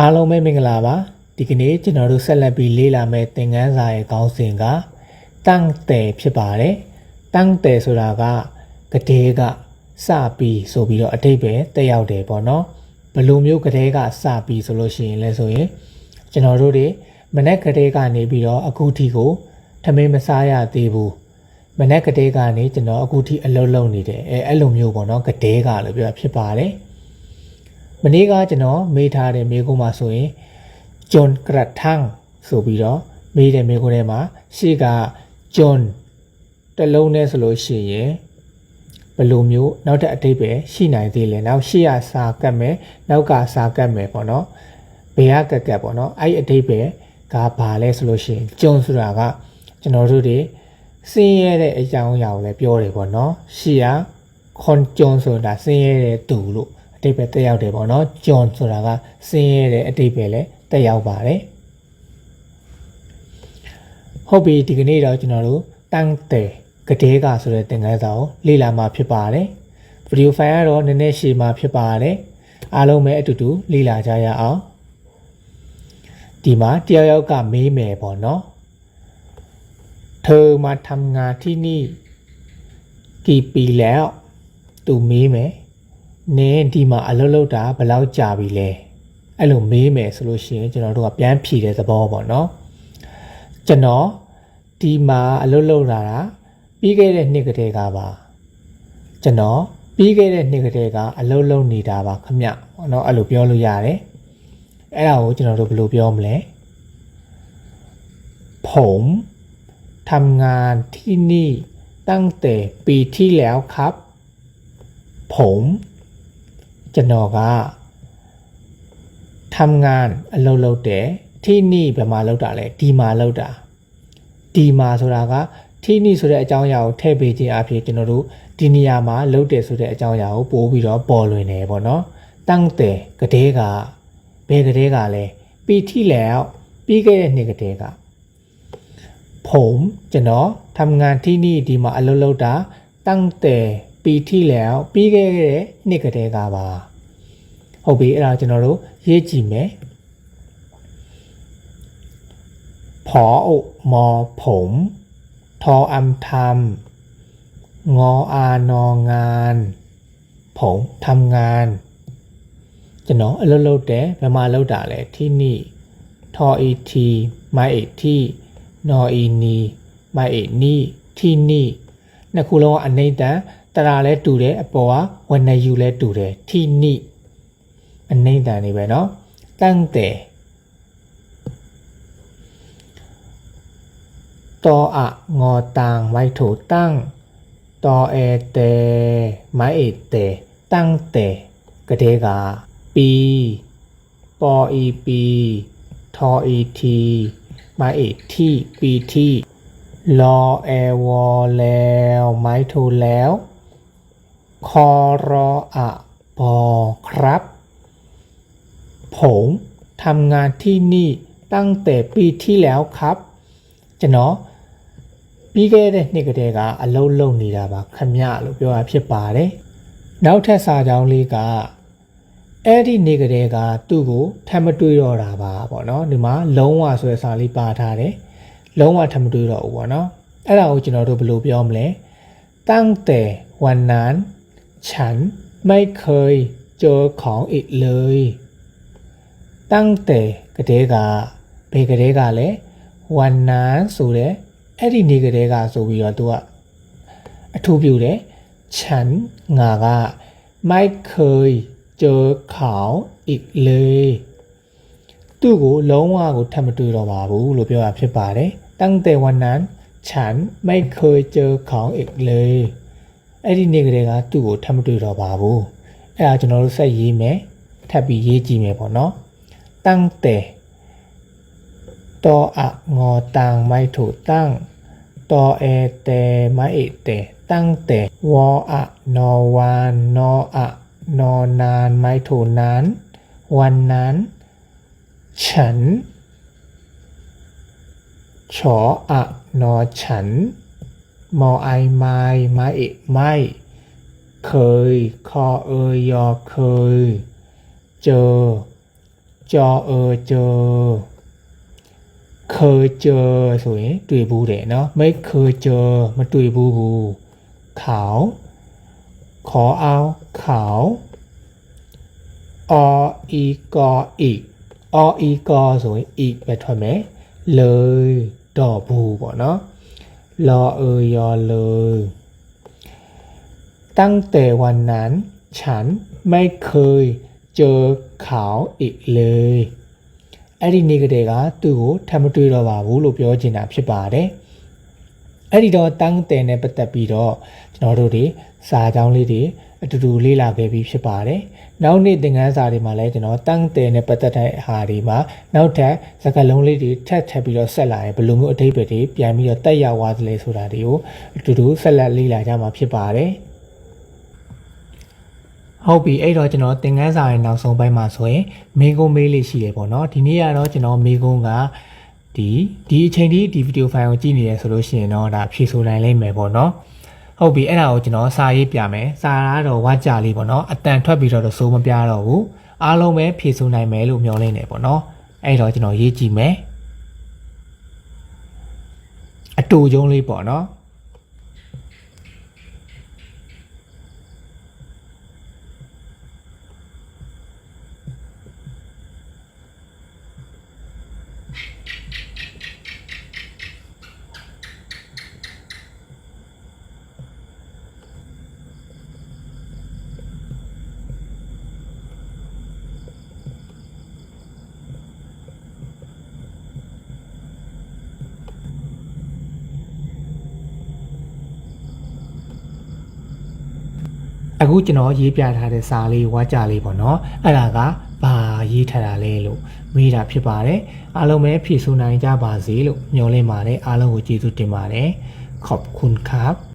အားလုံးပဲမင်္ဂလာပါဒီကနေ့ကျွန်တော်တို့ဆက်လက်ပြီးလေ့လာမယ့်သင်ခန်းစာရဲ့ခေါင်းစဉ်ကတန့်တယ်ဖြစ်ပါတယ်တန့်တယ်ဆိုတာကကတိကစပြီးဆိုပြီးတော့အတိတ်ပဲတက်ရောက်တယ်ပေါ့နော်ဘယ်လိုမျိုးကတိကစပြီးဆိုလို့ရှိရင်လဲဆိုရင်ကျွန်တော်တို့တွေမနေ့ကတိကနေပြီးတော့အခုထိကိုထမင်းမစားရသေးဘူးမနေ့ကတိကနေကျွန်တော်အခုထိအလုပ်လုပ်နေတယ်အဲအဲ့လိုမျိုးပေါ့နော်ကတိကလို့ပြောတာဖြစ်ပါတယ်မ နေ့ကကျွန်တော်မေးထားတဲ့မေးခွန်းမှာဆိုရင်ဂျွန်ကရတ်ထန်းဆိုပြီးတော့မေးတဲ့မေးခွန်းထဲမှာရှေ့ကဂျွန်တစ်လုံးနဲ့ဆိုလို့ရှိရင်ဘယ်လိုမျိုးနောက်ထပ်အတိတ်ပဲရှိနိုင်သေးလဲနောက်ရှေ့ကစာကတ်မယ်နောက်ကစာကတ်မယ်ပေါ့နော်ဘယ်ကကတ်ကတ်ပေါ့နော်အဲ့ဒီအတိတ်ပဲကဘာလဲဆိုလို့ရှိရင်ဂျွန်ဆိုတာကကျွန်တော်တို့တွေစင်းရဲတဲ့အကြောင်းအရာကိုလည်းပြောတယ်ပေါ့နော်ရှေ့ကခွန်ဂျွန်ဆိုတာစင်းရဲတဲ့သူလို့ အတိတ်ပဲတက်ရောက်တယ်ပေါ့နော်ဂျွန်ဆိုတာကဆင်းရဲတဲ့အတိတ်ပဲလည်းတက်ရောက်ပါတယ်ဟုတ်ပြီဒီကနေ့တော့ကျွန်တော်တို့တန်းတယ်ကတိကဆိုတဲ့သင်ခန်းစာကိုလေ့လာမှာဖြစ်ပါတယ်ဗီဒီယိုဖိုင်ကတော့နည်းနည်းရှည်မှာဖြစ်ပါတယ်အားလုံးပဲအတူတူလေ့လာကြရအောင်ဒီမှာတယောက်ယောက်ကမေးမယ်ပေါ့နော်เธอมาทำงานที่นี่กี่ปีแล้วသူမေးမယ် နင်းဒီမှာအလုပ်လုပ်တာဘယ်လောက်ကြာပြီလဲအဲ့လိုမေးမယ်ဆိုလို့ရှိရင်ကျွန်တော်တို့ကပြန်ဖြေတဲ့သဘောပေါ့နော်ကျွန်တော်ဒီမှာအလုပ်လုပ်လာတာပြီးခဲ့တဲ့နှစ်ကတည်းကပါကျွန်တော်ပြီးခဲ့တဲ့နှစ်ကတည်းကအလုပ်လုပ်နေတာပါခမပေါ့နော်အဲ့လိုပြောလို့ရတယ်အဲ့ဒါကိုကျွန်တော်တို့ဘယ်လိုပြောမလဲผมทำงานที่นี่ตั้งแต่ปีที่แล้วครับ ผม ကျွန်တော်ကทำงานအလုပ်လုပ်တယ်ที่นี่ဘယ်မှာလုပ်တာလဲဒီမှာလုပ်တာဒီမှာဆိုတာကที่นี่ဆိုတဲ့အကြောင်းအရာကိုထည့်ပေးခြင်းအဖြစ်ကျွန်တော်တို့ဒီနေရာမှာလုပ်တယ်ဆိုတဲ့အကြောင်းအရာကိုပို့ပြီးတော့ပေါ်လွင်တယ်ပေါ့နော်တန့်တယ်ကတဲ့ကဘယ်ကတဲ့ကလဲပီထိแล้วပြီးခဲ့တဲ့နှစ်ကတဲ့ကผมကျွန်တော်ทำงานที่นี่ဒီမှာအလုပ်လုပ်တာตั้งแต่ ปีที่แล้วပြီးခဲ့တဲ့နှစ်ကတည်းကပါဟုတ်ပြီအဲ့ဒါကျွန်တော်တို့ရေးကြည့်မယ်ผออุมอผมทออัมทำงออานองาน ผมทำงาน ကျွန်တော်အလုပ်လုပ်တယ်ဘယ်မှာလုပ်တာလဲที่นี่ทออีทีไม่เอกที่นออีนีไม่เอกนี่ที่นี่နှစ်ခုလုံးကအနိမ့်တန် တရာလဲတူတယ်အပေါ်ကဝနယူလဲတူတယ်ที่นี่အနိမ့်တန်နေပဲเนาะတန့်တယ်တောအငေါ်တန်မိုက်ထိုတန့်တောအဲတဲမိုက်အေတဲတန့်တယ်ကတဲ့ကပီပေါ်အီပီထောအီတီမိုက်အေတီပီတီလောအဲဝေါ်လဲမိုက်ထိုแล้ว คอรออะบอครับ ผมทำงานที่นี่ตั้งแต่ปีที่แล้วครับကျွန်တော်ပြီးခဲ့တဲ့နှစ်ကတည်းကအလုပ်လုပ်နေတာပါခမရလို့ပြောတာဖြစ်ပါတယ်နောက်ထပ်စာကြောင်းလေးကအဲ့ဒီနေ့ကတည်းကသူ့ကိုထပ်မတွေးတော့တာပါပေါ့နော်ဒီမှာလုံးဝဆိုတဲ့စာလေးပါထားတယ်လုံးဝထပ်မတွေးတော့ဘူးပေါ့နော်အဲ့ဒါကိုကျွန်တော်တို့ဘယ်လိုပြောမလဲตั้งแต่วันนั้น ฉันไม่เคยเจอของอีกเลย ตั้งแต่ကတည်းကဘယ်ကတည်းကလဲวันนั้นဆိုတဲ့အဲ့ဒီနေ့ကတည်းကဆိုပြီးတော့သူကအထူးပြုတယ်ฉันငါကไม่เคยเจอของอีกเลยသူ့ကိုလုံးဝကိုထပ်မတွေ့တော့ပါဘူးလို့ပြောတာဖြစ်ပါတယ်ตั้งแต่วันนั้นฉันไม่เคยเจอของอีกเลย အဲ့ဒီနေ့ကလေးကသူ့ကိုထပ်မတွေ့တော့ပါဘူးအဲ့ဒါကျွန်တော်တို့ဆက်ရေးမယ်ထပ်ပြီးရေးကြည့်မယ်ပေါ့နော်တန့်တဲ့တောအငေါ်တန်မိုက်ထိုတန့်တောအဲတဲမိုက်အေတဲတန့်တဲ့ဝေါ်အနော်ဝမ်နော်အနော်နန်မိုက်ထိုနန်วันนั้นฉันชออะนอฉัน มอไอไมมาเอกไม่ เคย คอเอยยอเคย เจอ จอเอเจอ เคยเจอสวยตุยบูเดะเนาะไม่เคยเจอมาตุยบูบู ขาว ขอเอาขาวออีกออีกออีกอสวยอีกไปทำไมเลยดอบูบ่เนาะ อยอเลย ตั้งแต่วันนั้น ฉันไม่เคยเจอเขาอีกเลยအဲ့ဒီနေ့ကတည်းကသူ့ကိုထပ်မတွေ့တော့ပါဘူးလို့ပြောချင်တာဖြစ်ပါတယ် အဲ့ဒီတော့တန်းတယ်နဲ့ပတ်သက်ပြီးတော့ကျွန်တော်တို့တွေစာကြောင်းလေးတွေအတူတူလေ့လာခဲ့ပြီးဖြစ်ပါတယ်။နောက်နေ့သင်ခန်းစာတွေမှာလည်းကျွန်တော်တန်းတယ်နဲ့ပတ်သက်တဲ့ဟာတွေမှာနောက်ထပ်စကားလုံးလေးတွေထပ်ထပ်ပြီးတော့ဆက်လာရင်ဘယ်လိုမျိုးအထိပ္ပယ်တွေပြန်ပြီးတော့တက်ရောက်သွားသလဲဆိုတာတွေကိုအတူတူဆက်လက်လေ့လာကြမှာဖြစ်ပါတယ်။ဟုတ်ပြီအဲ့တော့ကျွန်တော်သင်ခန်းစာရဲ့နောက်ဆုံးပိုင်းမှာဆိုရင်မေကုံမေးလေးရှိတယ်ပေါ့နော်ဒီနေ့ကတော့ကျွန်တော်မေကုံက ဒီဒီအချိန်ဒီဒီဗီဒီယိုဖိုင်ကိုကြည့်နေရဆိုလို့ရှိရင်တော့ဒါဖြည့်ဆိုနိုင်လိမ့်မယ်ပေါ့နော်ဟုတ်ပြီအဲ့ဒါကိုကျွန်တော်စာရေးပြမယ်စာကတော့ဝါကြလေးပေါ့နော်အတန်ထွက်ပြီးတော့တော့စိုးမပြတော့ဘူးအားလုံးပဲဖြည့်ဆိုနိုင်မယ်လို့မျှော်လင့်နေပေါ့နော်အဲ့တော့ကျွန်တော်ရေးကြည့်မယ်အတူကျုံးလေးပေါ့နော် အခုကျွန်တော်ရေးပြထားတဲ့စာလေးဝါကြလေးပေါ့နော်အဲ့ဒါကဘာရေးထားတာလဲလို့မေးတာဖြစ်ပါတယ်အားလုံးပဲဖြည့်ဆို့နိုင်ကြပါစေလို့ညွှန်လင့်ပါတယ်အားလုံးကိုကျေးဇူးတင်ပါတယ်ขอบคุณครับ